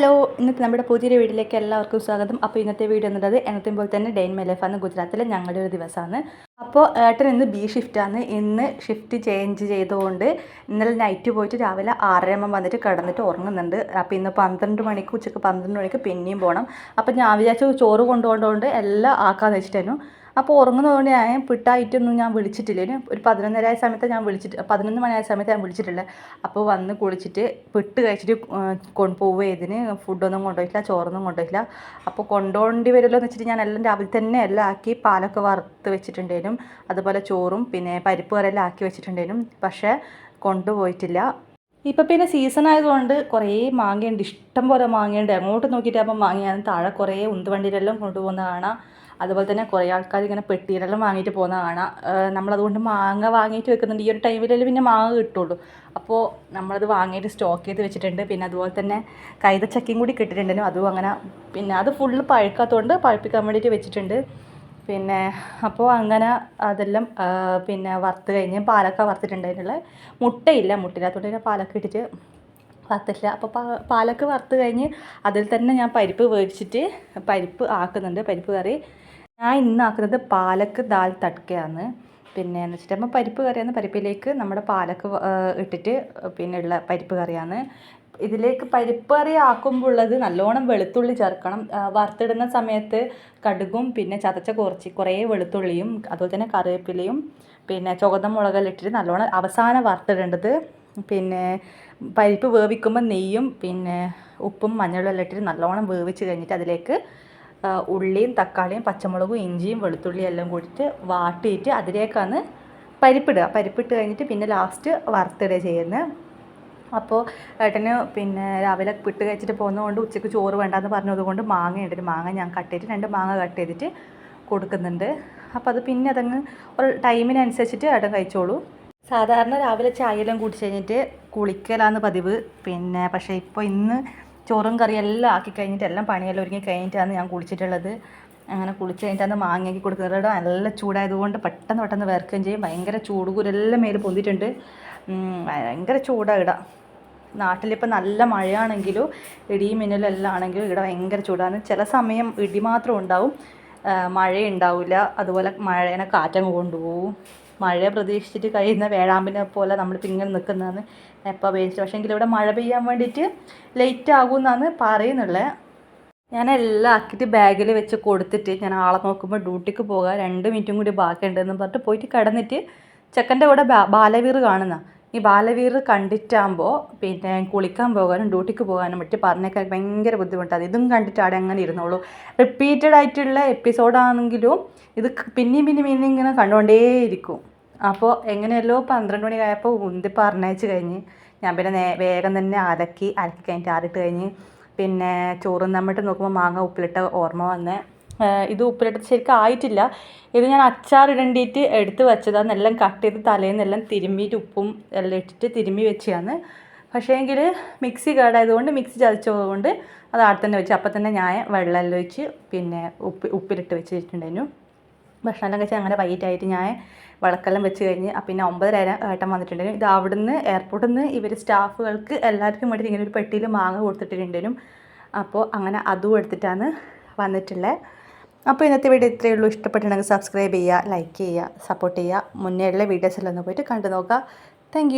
Hello ഇന്നത്തെ നമ്മുടെ പുതിയൊരു വീട്ടിലേക്ക് എല്ലാവർക്കും സ്വാഗതം. അപ്പോൾ ഇന്നത്തെ വീഡിയോ എന്നുള്ളത് എന്നത്തെ പോലെ തന്നെ ഡെയിൻ മെലഫ് ആണ്. ഗുജറാത്തിലെ ഞങ്ങളുടെ ഒരു ദിവസമാണ്. അപ്പോൾ ഏട്ടൻ ഇന്ന് ബി ഷിഫ്റ്റാണ് ഇന്ന് ഷിഫ്റ്റ് ചേഞ്ച് ചെയ്തുകൊണ്ട് ഇന്നലെ നൈറ്റ് പോയിട്ട് രാവിലെ ആറരയാകുമ്പോൾ വന്നിട്ട് കിടന്നിട്ട് ഉറങ്ങുന്നുണ്ട്. അപ്പോൾ ഇന്ന് പന്ത്രണ്ട് മണിക്ക് ഉച്ചയ്ക്ക് പന്ത്രണ്ട് മണിക്ക് പിന്നെയും പോകണം അപ്പോൾ ഞാൻ വിചാരിച്ചു ചോറ് കൊണ്ടുപോകേണ്ടതുകൊണ്ട് എല്ലാം ആക്കാമെന്ന് വെച്ചിട്ടായിരുന്നു അപ്പോൾ ഉറങ്ങുന്നതുകൊണ്ട് ഞാൻ പിട്ടായിട്ടൊന്നും ഞാൻ വിളിച്ചിട്ടില്ല. ഒരു പതിനൊന്നരായ സമയത്ത് ഞാൻ വിളിച്ചിട്ട് പതിനൊന്ന് മണിയായ സമയത്ത് ഞാൻ വിളിച്ചിട്ടില്ല. അപ്പോൾ വന്ന് കുളിച്ചിട്ട് പിട്ട് കഴിച്ചിട്ട് കൊണ്ടുപോവുക ഇതിന്. ഫുഡൊന്നും കൊണ്ടുപോയിട്ടില്ല ചോറൊന്നും കൊണ്ടുപോയിട്ടില്ല. അപ്പോൾ കൊണ്ടുപോകേണ്ടി വരുമല്ലോ എന്ന് വെച്ചിട്ട് ഞാൻ എല്ലാം രാവിലെ തന്നെ എല്ലാം ആക്കി പാലൊക്കെ വറുത്ത് വെച്ചിട്ടുണ്ടേനും അതുപോലെ ചോറും പിന്നെ പരിപ്പ് കറിയെല്ലാം ആക്കി വെച്ചിട്ടുണ്ടേനും പക്ഷേ കൊണ്ടുപോയിട്ടില്ല. ഇപ്പം പിന്നെ സീസൺ ആയതുകൊണ്ട് കുറേ മാങ്ങയുണ്ട്. ഇഷ്ടം പോലെ മാങ്ങയുണ്ട്. എങ്ങോട്ട് നോക്കിയിട്ടാകുമ്പോൾ മാങ്ങയാണ് താഴെ കുറേ ഉന്തുവണ്ടിയിലെല്ലാം കൊണ്ടുപോകുന്ന കാണാം. അതുപോലെ തന്നെ കുറേ ആൾക്കാർ ഇങ്ങനെ പെട്ടിയിലെല്ലാം വാങ്ങിയിട്ട് പോകുന്ന കാണാം. നമ്മളതുകൊണ്ട് മാങ്ങ വാങ്ങിയിട്ട് വെക്കുന്നുണ്ട്. ഈ ഒരു ടൈമിലല്ലേ പിന്നെ മാങ്ങ കിട്ടുള്ളൂ. അപ്പോൾ നമ്മളത് വാങ്ങിയിട്ട് സ്റ്റോക്ക് ചെയ്ത് വെച്ചിട്ടുണ്ട്. പിന്നെ അതുപോലെ തന്നെ കൈതച്ചക്കയും കൂടി കിട്ടിയിട്ടുണ്ടെങ്കിലും അതും അങ്ങനെ പിന്നെ അത് ഫുള്ള് പഴുക്കാത്തതുകൊണ്ട് പഴുപ്പിക്കാൻ വേണ്ടിയിട്ട് വെച്ചിട്ടുണ്ട്. പിന്നെ അപ്പോൾ അങ്ങനെ അതെല്ലാം പിന്നെ വറുത്ത് കഴിഞ്ഞ് പാലക്ക വറുത്തിട്ടുണ്ടായിട്ടുള്ള മുട്ടയില്ല മുട്ടയില്ലാത്തതുകൊണ്ട് ഞാൻ പാലക്ക ഇട്ടിട്ട് വറുത്തില്ല അപ്പോൾ പാലക്ക് വറുത്ത് കഴിഞ്ഞ് അതിൽ തന്നെ ഞാൻ പരിപ്പ് വേവിച്ചിട്ട് പരിപ്പ് ആക്കുന്നുണ്ട്. പരിപ്പ് കറി. ഞാൻ ഇന്ന് ആക്കുന്നത് പാലക്ക് ദാൽ തട്ടുകയാണ് പിന്നെ എന്ന് വെച്ചിട്ടുമ്പോൾ പരിപ്പ് കറിയാണ്. പരിപ്പിലേക്ക് നമ്മുടെ പാലക്ക് ഇട്ടിട്ട് പിന്നെ ഉള്ള പരിപ്പ് കറിയാണ്. ഇതിലേക്ക് പരിപ്പ് കറി ആക്കുമ്പോൾ ഉള്ളത് നല്ലോണം വെളുത്തുള്ളി ചേർക്കണം. വറുത്തിടുന്ന സമയത്ത് കടുകും പിന്നെ ചതച്ച കുറച്ച് കുറേ വെളുത്തുള്ളിയും അതുപോലെ തന്നെ കറിവേപ്പിലയും പിന്നെ ചുവന്ന മുളകെല്ലാം ഇട്ടിട്ട് നല്ലോണം അവസാനം വറുത്തിടേണ്ടത്. പിന്നെ പരിപ്പ് വേവിക്കുമ്പോൾ നെയ്യും പിന്നെ ഉപ്പും മഞ്ഞളും എല്ലാം ഇട്ടിട്ട് നല്ലോണം വേവിച്ച് കഴിഞ്ഞിട്ട് അതിലേക്ക് ഉള്ളിയും തക്കാളിയും പച്ചമുളകും ഇഞ്ചിയും വെളുത്തുള്ളിയും എല്ലാം കൂടിയിട്ട് വാട്ടിയിട്ട് അതിലേക്കാണ് പരിപ്പിടുക. പരിപ്പിട്ട് കഴിഞ്ഞിട്ട് പിന്നെ ലാസ്റ്റ് വറുത്തിടുക ചെയ്യുന്നത്. അപ്പോൾ ഏട്ടന് പിന്നെ രാവിലെ പിട്ട് കഴിച്ചിട്ട് പോകുന്നതുകൊണ്ട് ഉച്ചയ്ക്ക് ചോറ് വേണ്ടാന്ന് പറഞ്ഞതുകൊണ്ട് മാങ്ങ ഉണ്ട് മാങ്ങ ഞാൻ കട്ട് ചെയ്തിട്ട് രണ്ട് മാങ്ങ കട്ട് ചെയ്തിട്ട് കൊടുക്കുന്നുണ്ട്. അപ്പോൾ അത് പിന്നെ അതങ്ങ് ഒരു ടൈമിനനുസരിച്ചിട്ട് ഏട്ടൻ കഴിച്ചോളൂ. സാധാരണ രാവിലെ ചായയെല്ലാം കുടിച്ച് കഴിഞ്ഞിട്ട് കുളിക്കലാണ് പതിവ്. പിന്നെ പക്ഷേ ഇപ്പോൾ ഇന്ന് ചോറും കറിയും എല്ലാം ആക്കി കഴിഞ്ഞിട്ട് എല്ലാം പണിയെല്ലാം ഒരുങ്ങി കഴിഞ്ഞിട്ടാണ് ഞാൻ കുളിച്ചിട്ടുള്ളത്. അങ്ങനെ കുളിച്ച് കഴിഞ്ഞിട്ടാണ് മാങ്ങയ്ക്ക് കൊടുക്കുന്നത്. നല്ല ചൂടായതുകൊണ്ട് പെട്ടെന്ന് പെട്ടെന്ന് വേർക്കുകയും ചെയ്യും. ഭയങ്കര ചൂടുകൂരെല്ലാം മേൽ പൊന്തിയിട്ടുണ്ട്. ഭയങ്കര ചൂടാണ് ഇട. നാട്ടിലിപ്പോൾ നല്ല മഴയാണെങ്കിലും ഇടിയും മിന്നലും എല്ലാം ആണെങ്കിലും ഇവിടെ ഭയങ്കര ചൂടാണ്. ചില സമയം ഇടി മാത്രം ഉണ്ടാവും. മഴ ഉണ്ടാവില്ല അതുപോലെ മഴേനെ കാറ്റങ്ങ് കൊണ്ടുപോകും. മഴ പ്രതീക്ഷിച്ചിട്ട് കഴിയുന്ന വേഴാമ്പിനെ പോലെ നമ്മളിപ്പോൾ ഇങ്ങനെ നിൽക്കുന്നതാണ് എപ്പോൾ പെയ്ച്ചിട്ട് പക്ഷേ എങ്കിൽ ഇവിടെ മഴ പെയ്യാൻ വേണ്ടിയിട്ട് ലേറ്റ് ആകുമെന്നാണ് പറയുന്നുള്ളത് ഞാൻ എല്ലാം ആക്കിയിട്ട് ബാഗിൽ വെച്ച് കൊടുത്തിട്ട് ഞാൻ ആളെ നോക്കുമ്പോൾ ഡ്യൂട്ടിക്ക് പോകാൻ രണ്ട് മിനിറ്റും കൂടി ബാക്കിയുണ്ടെന്ന് പറഞ്ഞിട്ട് പോയിട്ട് കിടന്നിട്ട് ചെക്കന്റെ കൂടെ ബാലവീർ കാണുന്ന. ഈ ബാലവീർ കണ്ടിട്ടാകുമ്പോൾ പിന്നെ കുളിക്കാൻ പോകാനും ഡ്യൂട്ടിക്ക് പോകാനും മറ്റ് പറഞ്ഞേക്കാൻ ഭയങ്കര ബുദ്ധിമുട്ടാണ്. ഇതും കണ്ടിട്ട് അവിടെ അങ്ങനെ ഇരുന്നോളൂ. റിപ്പീറ്റഡ് ആയിട്ടുള്ള എപ്പിസോഡാണെങ്കിലും ഇത് പിന്നെയും പിന്നെയും പിന്നെയും ഇങ്ങനെ കണ്ടുകൊണ്ടേയിരിക്കും അപ്പോൾ എങ്ങനെയല്ലോ പന്ത്രണ്ട് മണി ആയപ്പോൾ ഉന്തി പറഞ്ഞയച്ച് കഴിഞ്ഞ് ഞാൻ പിന്നെ നേ വേഗം തന്നെ അലക്കി അലക്കി കഴിഞ്ഞിട്ട് ആറിട്ട് കഴിഞ്ഞ് പിന്നെ ചോറും നമ്മിട്ട് നോക്കുമ്പോൾ മാങ്ങ ഉപ്പിലിട്ട ഓർമ്മ വന്നേ. ഇത് ഉപ്പിലിട്ട് ശരിക്കും ആയിട്ടില്ല. ഇത് ഞാൻ അച്ചാറിടണ്ടിയിട്ട് എടുത്ത് വെച്ചതാണ് എല്ലാം കട്ട് ചെയ്ത് തലേന്നെല്ലാം തിരുമ്മിയിട്ട് ഉപ്പും എല്ലാം ഇട്ടിട്ട് തിരുമ്മി വെച്ചതാണ്. പക്ഷേ എങ്കിൽ മിക്സി കേടായതുകൊണ്ട് മിക്സി ചതച്ചതുകൊണ്ട് അത് ആടെ തന്നെ വെച്ച് അപ്പം തന്നെ ഞാൻ വെള്ളമെല്ലാം ഒഴിച്ച് പിന്നെ ഉപ്പ് ഉപ്പിലിട്ട് വെച്ചിട്ടുണ്ടായിരുന്നു. ഭക്ഷണമെല്ലാം കഴിച്ച് അങ്ങനെ വൈകിട്ടായിട്ട് ഞാൻ വിളക്കെല്ലാം വെച്ച് കഴിഞ്ഞ് പിന്നെ ഒമ്പതര ഏട്ടൻ വന്നിട്ടുണ്ടായിരുന്നു. ഇത് അവിടുന്ന് എയർപോർട്ടിൽ നിന്ന് ഇവർ സ്റ്റാഫുകൾക്ക് എല്ലാവർക്കും വേണ്ടിയിട്ട് ഇങ്ങനെ ഒരു പെട്ടിയിൽ മാങ്ങ കൊടുത്തിട്ടുണ്ടായിരുന്നു അപ്പോൾ അങ്ങനെ അതും എടുത്തിട്ടാണ് വന്നിട്ടുള്ളത് അപ്പോൾ ഇന്നത്തെ വീഡിയോ ഇത്രയേ ഉള്ളൂ. ഇഷ്ടപ്പെട്ടിട്ടുണ്ടെങ്കിൽ സബ്സ്ക്രൈബ് ചെയ്യുക ലൈക്ക് ചെയ്യുക സപ്പോർട്ട് ചെയ്യുക. മുന്നേ ഉള്ള വീഡിയോസ് എല്ലാം ഒന്ന് പോയിട്ട് കണ്ടു നോക്കുക. താങ്ക്